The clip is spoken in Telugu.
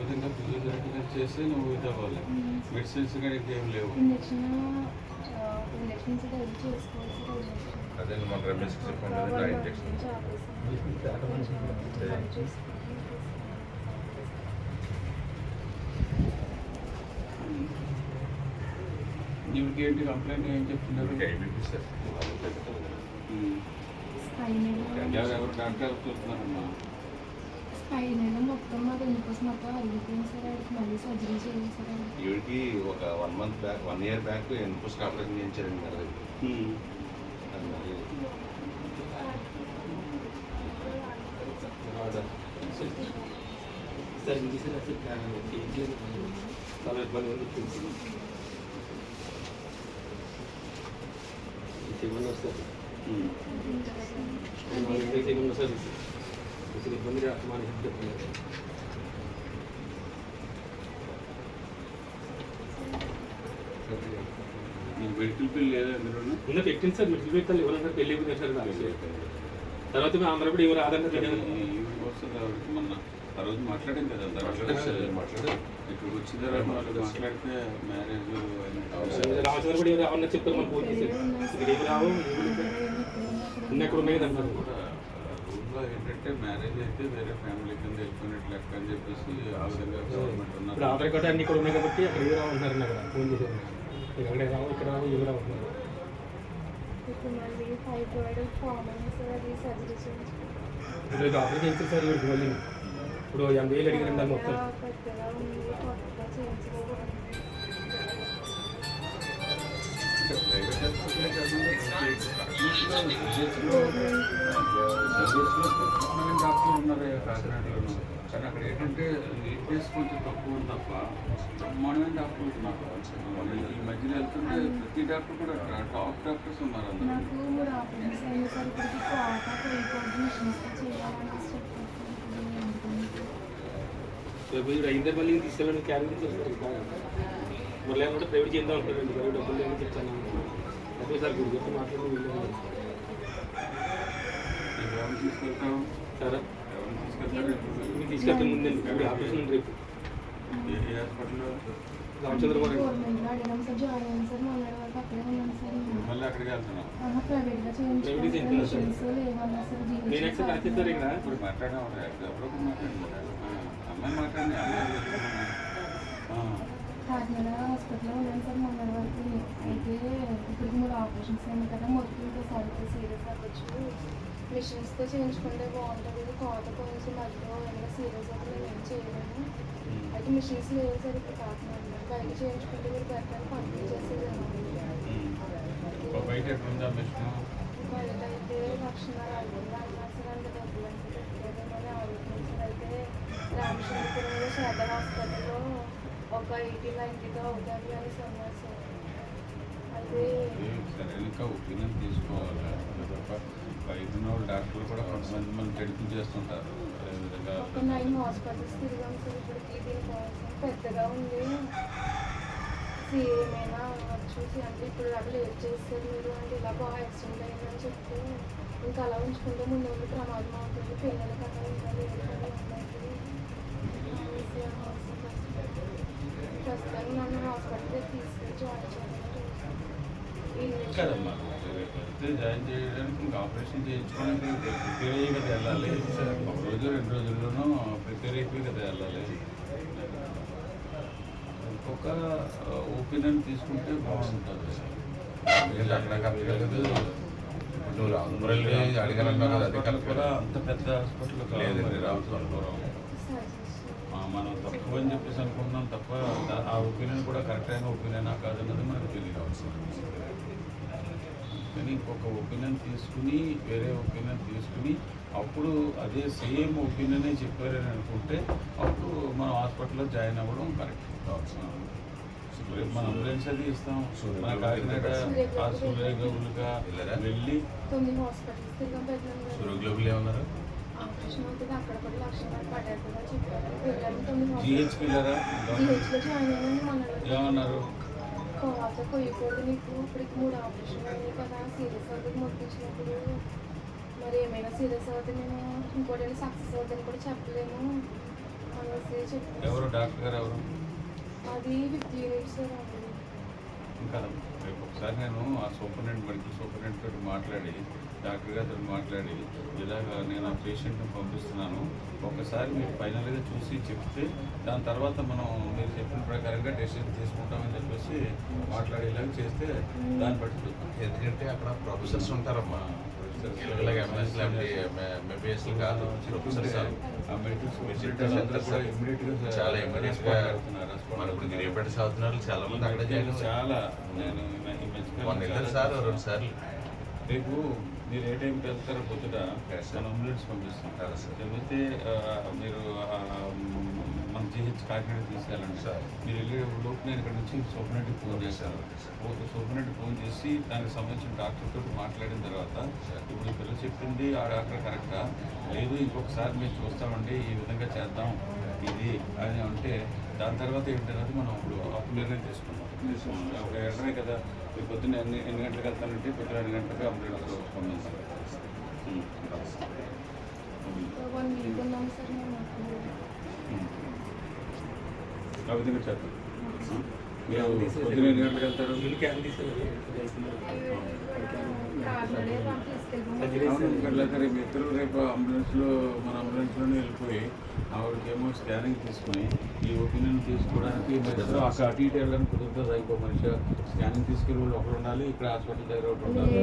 విధంగా ఫిజియోథెరపీ చేస్తే నువ్వు ఇది అవ్వాలి. మెడిసిన్స్ కానీ ఇంకేం లేవు. అదే మన కదా నా ఇంజక్షన్. ఏంటి కంప్లైంట్? ఏం చెప్తున్నారు? ఎవరెవరు డాక్టర్ చూస్తున్నారమ్మా? స్పైన్ మొత్తం మాకు ఎందుకోసం మొత్తం అరిగిపోయింది సార్ ఆడికి మళ్ళీ సర్జరీ చేయాలి సార్ ఆడికి. ఈవిడికి ఒక one month back one year back ఎన్పుస్ operation చేయించారండి మరి ఉమ్. అది మరి సార్ ఇంగ్లీష్ అసలు చేయట్లేదు చాలా ఇబ్బంది ఉంది తెలిసింది చేయమని వస్తారు ఉమ్. చేయమని వస్తారు అసలు ఇబ్బంది మాకు చెప్పలేదు నీకు మెడికల్ బిల్ లేదా అందులో ఉన్న పెట్టింది సార్ మిడిల్ పెట్టాలి. ఎవరైనా పెళ్ళి అయిపోయింది సార్ నాకు. తర్వాత మేము ఆంధ్ర కూడా ఎవరు ఆధార్ వస్తుంది మొన్న ఆ రోజు మాట్లాడాం కదా ఇక్కడికి వచ్చిన తర్వాత మాట్లాడితే మ్యారేజ్ రామచంద్ర కూడా ఎవరు ఏమన్నా చెప్తారు మనం చేసి ఇక్కడ ఏమి రావు? ఉన్న ఎక్కడ ఉన్నాయి అంటారు కూడా రూల్లో ఏంటంటే మ్యారేజ్ అయితే వేరే ఫ్యామిలీ కింద వెళ్ళిపోయినట్లు లెక్క అని చెప్పేసి ఆ విధంగా గవర్నమెంట్ ఇప్పుడు ఉన్నారు ఆధార్ కార్డు అన్ని ఇక్కడ ఉన్నాయి కాబట్టి అక్కడ ఎవరు రావు అంటున్నారు అక్కడ ఫోన్ చేశారు ఇక్కడ రావు ఇక్కడ రావు ఎవరు రావు అంటున్నారు ఇప్పుడు మళ్ళీ ఫైబ్రాయిడ్ ఫామ్ అయింది సార్ అది సర్జరీ చేయించుకోవాలి ఇప్పుడు డాక్టర్ చేయించారు సార్ ఇక్కడికి మళ్ళీ. ఇప్పుడు ఎనభై వేలు అడిగారు దాన్ని మొత్తం. పెద్దగా ఉంది కొత్తగా చేయించుకోవాలి ప్రైవేట్ హాస్పిటలే కాకుండా డాక్టర్లు ఉన్నారు కాకినాడలోను కానీ అక్కడ ఏంటంటే నీట్నెస్ కొంచెం తక్కువ ఉంది తప్ప బ్రహ్మాండమైన డాక్టర్లు ఉన్నారు ఈ మధ్యన వెళ్తుంటే ప్రతి డాక్టర్ కూడా టాప్ డాక్టర్స్ ఉన్నారు అందరూ నాకు మూడు ఆపరేషన్స్ అయ్యాయి సార్ ఇప్పటికి కోట కోయికోటి మిషన్స్ చేయాలని చెప్పారు రేపు ఇప్పుడు అయిందే మళ్ళీ తీసుకెళ్ళండి క్యారీ చేస్తారు మళ్ళీ ఏమంటే ప్రైవేట్ చేద్దాం అంటారు ప్రైవేట్ డబ్బులు ఏమో చెప్తాను అదే సార్ గుడి గురించి మాట్లాడి వెళ్ళాను నీకు ఎవరిని తీసుకెళ్తావు? సరే. ఎవరిని తీసుకెళ్తారు మీకు తీసుకెళ్తే ముందే ఇప్పుడు ఆపరేషన్ ఉంది రేపు. ఏ హాస్పిటల్లో? సార్ నేను. మళ్ళీ అక్కడికి సార్. జీరో నేను ఇక్కడ ఇప్పుడు మాట్లాడండి అమ్మాయి మాట్లాడండి అమ్మాయి చెప్తున్నాను. ఆ. కాకినాడ హాస్పిటల్లో ఉన్నాను సార్ మొన్నటి వరకు అయితే ఇప్పుడు మూడు ఆపరేషన్స్ అయింది కదా మొత్తం ఇంకోసారి సీరియస్ అవ్వచ్చు మిషన్స్తో చేయించుకుంటే బాగుంటుంది కోత కొంచెం మధ్యలో ఏమైనా సీరియస్ అయితే మేము ఏం చేయలేము అయితే మిషన్స్ లేవు సార్ ఇప్పుడు కాకినాడలో బయట చేయించుకుంటే మీరు బెటర్ పంపించేసేదాన్ని ఇప్పుడు బయట ఎట్లుందా మిషన్ బయట అయితే లక్షన్నర అవుతుంది అన్నారు సార్ అంత డబ్బులు అంతా పెట్టలేదేమో ఆలోచించారు అయితే రామచంద్రపురంలో శారద హాస్పిటల్లో ఒక ఎయిటీ నైంటీతో అవుతుంది అని అన్నారు సార్ అయితే సరే ఇంకా ఒపీనియన్ తీసుకోవాలి అంతే తప్ప బయట ఉన్న వాళ్ళు డాక్టర్లు కూడా కొంతమంది మనం గడిపి చేస్తుంటారు. అదేవిధంగా ఒక నైన్ హాస్పిటల్స్ తిరిగాం సార్ ఇప్పటికి దీనికోసం పెద్దగా ఉంది. ఏమైనా చూసి అంటే ఇప్పుడు అక్కడ లేట్ చేస్తారు మీరు అంటే ఇలా బాగా యాక్సిడెంట్ అయిందని చెప్తే ఇంకా అలా ఉంచుకుంటే ముందు ముందు ప్రమాదం అవుతుంది పిల్లలకి అక్కడ ఇంకా లేదు ప్రస్తుతానికి నన్ను హాస్పిటల్కి తీసుకెళ్ళి జాయిన్ చేయాలని కదమ్మా. అయితే జాయిన్ చేయడానికి ఇంకా ఆపరేషన్ చేయించుకోవడానికి ప్రిపేర్ అయ్యి కదా వెళ్ళాలి. ఒక రోజు రెండు రోజుల్లోనూ ప్రిపేర్ అయిపోయి కదా వెళ్ళాలి. ఇంకొక ఒపీనియన్ తీసుకుంటే బాగుంటుంది. అంత పెద్ద హాస్పిటల్ మనం తప్పు అని చెప్పేసి అనుకుంటున్నాం తప్ప ఆ ఒపీనియన్ కూడా కరెక్ట్ అయిన ఒపీనియనా కాదన్నది మనకు తెలియదు. కానీ ఇంకొక ఒపీనియన్ తీసుకుని వేరే ఒపీనియన్ తీసుకుని అప్పుడు అదే సేమ్ ఒపీనియనే చెప్పారని అనుకుంటే అప్పుడు మనం హాస్పిటల్లో జాయిన్ అవ్వడం కరెక్ట్. రేపు మన అంబులెన్స్ అది ఇస్తాం. మన కాకినాడ ఆ వెళ్ళి హాస్పిటల్స్ తిరిగాం పెట్టినాం కదా. సురగ్లోబులు ఏమన్నారు? జిహెచ్కి వెళ్ళారా. ఏమన్నారు? కోత కొయ్యకూడదు నీకు ఇప్పటికి మూడు ఆపరేషన్ అయ్యాయి కదా సీరియస్ అవుతుంది మొక్కించినప్పుడు మరి ఏమైనా సీరియస్ అవుతుంది నేను ఇంకోటి సక్సెస్ అవుతుందని కూడా చెప్పలేము అనేసి చెప్పారు ఎవరు డాక్టర్ గారు ఎవరు అది ఫిఫ్టీ యూనిట్స్ ఇంకా రేపు ఒకసారి నేను ఆ సూపరింటెండెంట్ మెడికల్ సూపరింటెండెంట్ తోటి మాట్లాడి డాక్టర్ గారితో మాట్లాడి ఇలాగ నేను ఆ పేషెంట్ని పంపిస్తున్నాను. ఒకసారి మీరు ఫైనల్గా చూసి చెప్తే దాని తర్వాత మనం మీరు చెప్పిన ప్రకారంగా డెసిషన్ తీసుకుంటామని చెప్పేసి మాట్లాడేలాగా చేస్తే దాన్ని బట్టి ఎందుకంటే అక్కడ ప్రొఫెసర్స్ ఉంటారమ్మా. ఎంఎస్ కాదు ప్రొఫెసర్స్ చాలా మన ఇప్పుడు చదువుతున్నారు మంది అక్కడే నేను మొన్న వెళ్ళారు సార్ రెండు సార్లు. రేపు మీరు ఏ టైంకి వెళ్తారో పొద్దుట. మన అంబులెన్స్ పంపిస్తాం. Yes, sir. లేకపోతే మీరు జిహెచ్ కాకినాడ తీసుకెళ్ళండి Sir. మీరు వెళ్ళే లోపు నేను ఇక్కడ నుంచి సూపర్నెట్కి ఫోన్ చేశాను సూపర్నెట్కి ఫోన్ చేసి దానికి సంబంధించిన డాక్టర్ తోటి మాట్లాడిన తర్వాత. ఇప్పుడు ఈ పిల్ల చెప్పింది ఆ డాక్టర్ కరెక్టా లేదు ఇంకొకసారి మేము చూస్తామండి ఈ విధంగా చేద్దాం ఇది అని అంటే దాని తర్వాత ఏంటన్నది మనం ఇప్పుడు అప్పుడు నిర్ణయం తీసుకున్నాం. ఒక ఎడరే కదా మీరు పొద్దున్న ఎన్ని ఎన్ని గంటలకు వెళ్తానంటే పొద్దున్న ఎన్ని గంటలకు. వన్ వీక్ ఉన్నాం సార్ మేము అప్పుడు. ఉం. ఆ విధంగా చేద్దాం. మీరు ఎన్ని గంటలకు వెళ్తారు. అవును, ఇక్కడ లేక రేపు ఇద్దరు రేపు అంబులెన్స్లో మన అంబులెన్స్లోనే వెళ్ళిపోయి ఆవిడకేమో స్కానింగ్ తీసుకుని ఈ ఒపీనియన్ తీసుకోవడానికి ఇద్దరు అక్కడ అటు ఇటు వెళ్ళడానికి కుదురుతుంది ఇంకో మనిషి స్కానింగ్ తీసుకెళ్ళి వాళ్ళు ఒకరు ఉండాలి ఇక్కడ హాస్పిటల్ దగ్గర ఒకటి ఉండాలి.